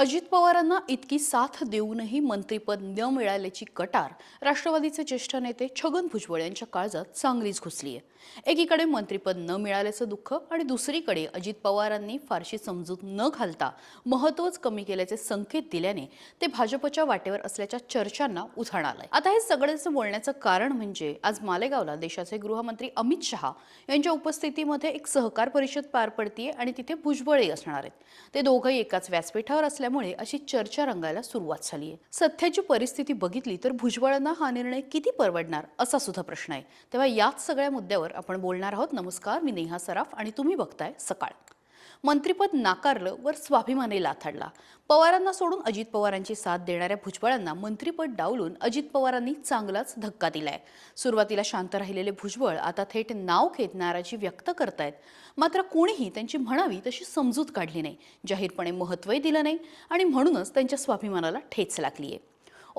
अजित पवारांना इतकी साथ देऊनही मंत्रीपद न मिळाल्याची कटार राष्ट्रवादीचे ज्येष्ठ नेते छगन भुजबळ यांच्या काळजात चांगलीच घुसली आहे एकीकडे मंत्रीपद न मिळाल्याचं दुःख आणि दुसरीकडे अजित पवारांनी फारशी समजूत न घालता महत्वच कमी केल्याचे संकेत दिल्याने ते भाजपच्या वाटेवर असल्याच्या चर्चांना उधाण आलंय. आता हे सगळ्याचं बोलण्याचं कारण म्हणजे आज मालेगावला देशाचे गृहमंत्री अमित शहा यांच्या उपस्थितीमध्ये एक सहकार परिषद पार पडतीये आणि तिथे भुजबळही असणार आहेत. ते दोघंही एकाच व्यासपीठावर असल्यामुळे अशी चर्चा रंगायला सुरुवात झाली आहे. सध्याची परिस्थिती बघितली तर भुजबळांना हा निर्णय किती परवडणार असा सुद्धा प्रश्न आहे. तेव्हा याच सगळ्या मुद्द्यावर आपण बोलणार आहोत. नमस्कार मी नेहा सराफ आणि तुम्ही बघताय सकाळ. मंत्रीपद नाकारलं वर स्वाभिमानही लाथाडला. पवारांना सोडून अजित पवारांची साथ देणाऱ्या भुजबळांना मंत्रीपद डावलून अजित पवारांनी चांगलाच धक्का दिलाय. सुरुवातीला शांत राहिलेले भुजबळ आता थेट नाव घेत नाराजी व्यक्त करतायत. मात्र कोणीही त्यांची म्हणावी तशी समजूत काढली नाही. जाहीरपणे महत्त्वही दिलं नाही आणि म्हणूनच त्यांच्या स्वाभिमानाला ठेच लागली आहे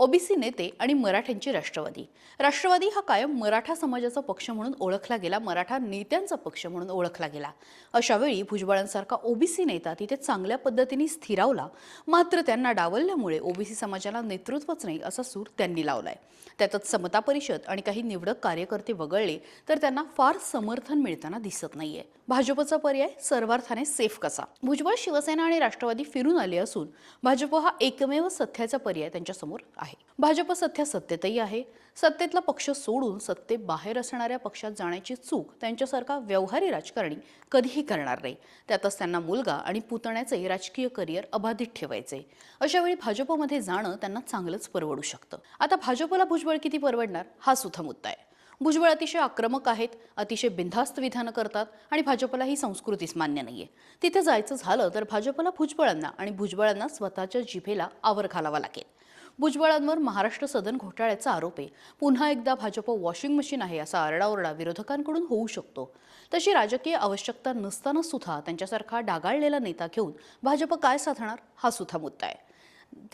ओबीसी नेते आणि मराठ्यांची राष्ट्रवादी. राष्ट्रवादी हा कायम मराठा समाजाचा पक्ष म्हणून ओळखला गेला मराठा नेत्यांचा पक्ष म्हणून ओळखला गेला. अशा वेळी भुजबळांसारखा ओबीसी नेता तिथे चांगल्या पद्धतीने स्थिरावला मात्र त्यांना डावलल्यामुळे ओबीसी समाजाला नेतृत्वच नाही असा सूर त्यांनी लावलाय. त्यातच समता परिषद आणि काही निवडक कार्यकर्ते वगळले तर त्यांना फार समर्थन मिळताना दिसत नाहीये. भाजपचा पर्याय सर्वार्थाने सेफ कसा? भुजबळ शिवसेना आणि राष्ट्रवादी फिरून आले असून भाजप हा एकमेव सत्याचा पर्याय त्यांच्यासमोर आहे. भाजप सध्या सत्तेतही आहे. सत्तेतला पक्ष सोडून सत्तेबाहेर असणाऱ्या पक्षात जाण्याची चूक त्यांच्यासारखा व्यवहारी राजकारणी कधीही करणार नाही. त्यातच त्यांना मुलगा आणि पुतण्याचे राजकीय करिअर अबाधित ठेवायचे. अशावेळी भाजपमध्ये जाणं त्यांना चांगलंच परवडू शकतं. आता भाजपला भुजबळ किती परवडणार? हा सुद्धा मुद्दा आहे. भुजबळ अतिशय आक्रमक आहेत अतिशय बिनधास्त विधानं करतात आणि भाजपला ही संस्कृतीच मान्य नाहीये. तिथे जायचं झालं तर भाजपला भुजबळांना आणि भुजबळांना स्वतःच्या जिभेला आवर घालावा लागेल. भुजबळांवर महाराष्ट्र सदन घोटाळ्याचा आरोप आहे. पुन्हा एकदा भाजप वॉशिंग मशीन आहे असा आरडाओरडा विरोधकांकडून होऊ शकतो. तशी राजकीय आवश्यकता नसताना सुद्धा त्यांच्यासारखा डागाळलेला नेता घेऊन भाजप काय साधणार? हा सुद्धा मुद्दा आहे.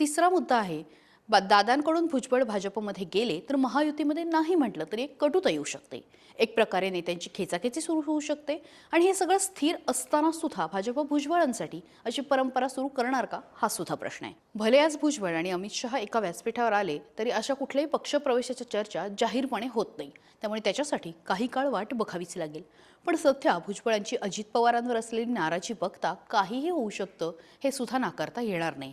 तिसरा मुद्दा आहे दादांकडून भुजबळ भाजपमध्ये गेले तर महायुतीमध्ये नाही म्हटलं तरी एक कटुता येऊ शकते. एक प्रकारे नेत्यांची खेचाखेची सुरू होऊ शकते. आणि हे सगळं स्थिर असताना सुद्धा भाजप भुजबळांसाठी अशी परंपरा सुरू करणार का? हा सुद्धा प्रश्न आहे. भले आज भुजबळ आणि अमित शहा एका व्यासपीठावर आले तरी अशा कुठल्याही पक्षप्रवेशाच्या चर्चा जाहीरपणे होत नाही. त्यामुळे त्याच्यासाठी काही काळ वाट बघावीच लागेल. पण सध्या भुजबळांची अजित पवारांवर असलेली नाराजी बघता काहीही होऊ शकतं हे सुद्धा नाकारता येणार नाही.